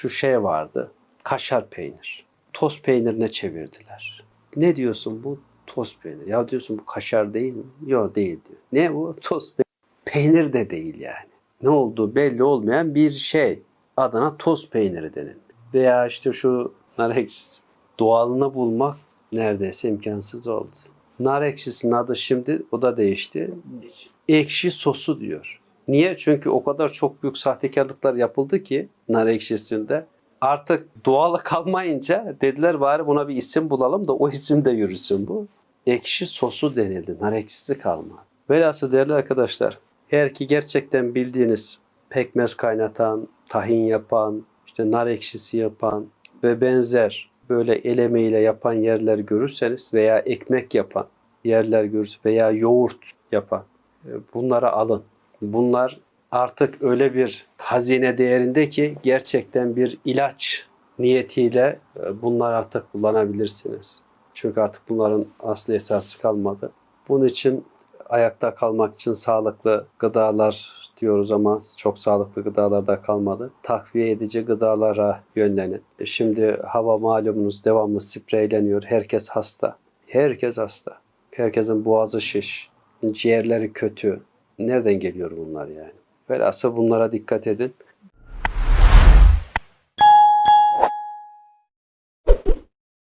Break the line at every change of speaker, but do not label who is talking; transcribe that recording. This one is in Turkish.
şu şey vardı. Kaşar peynir. Toz peynirine çevirdiler. Ne diyorsun bu? Toz peynir. Ya diyorsun bu kaşar değil mi? Yok değil diyor. Ne bu? Toz peynir. Peynir de değil yani. Ne olduğu belli olmayan bir şey. Adına toz peyniri denildi. Veya işte şu nar ekşisi. Doğalını bulmak neredeyse imkansız oldu. Nar ekşisinin adı şimdi o da değişti. Ekşi sosu diyor. Niye? Çünkü o kadar çok büyük sahtekarlıklar yapıldı ki nar ekşisinde. Artık doğalı kalmayınca dediler bari buna bir isim bulalım da o isim de yürüsün bu. Ekşi sosu denildi. Nar ekşisi kalmadı. Velhasıl değerli arkadaşlar eğer ki gerçekten bildiğiniz pekmez kaynatan, tahin yapan, işte nar ekşisi yapan ve benzer böyle el emeğiyle yapan yerler görürseniz veya ekmek yapan yerler görürseniz veya yoğurt yapan e, bunları alın. Bunlar artık öyle bir hazine değerinde ki gerçekten bir ilaç niyetiyle e, bunlar artık kullanabilirsiniz. Çünkü artık bunların aslı esası kalmadı. Bunun için ayakta kalmak için sağlıklı gıdalar diyoruz ama çok sağlıklı gıdalar da kalmadı. Takviye edici gıdalara yönlenin. E Şimdi hava malumunuz devamlı spreyleniyor. Herkes hasta. Herkes hasta. Herkesin boğazı şiş. Ciğerleri kötü. Nereden geliyor bunlar yani? Velhasıl bunlara dikkat edin.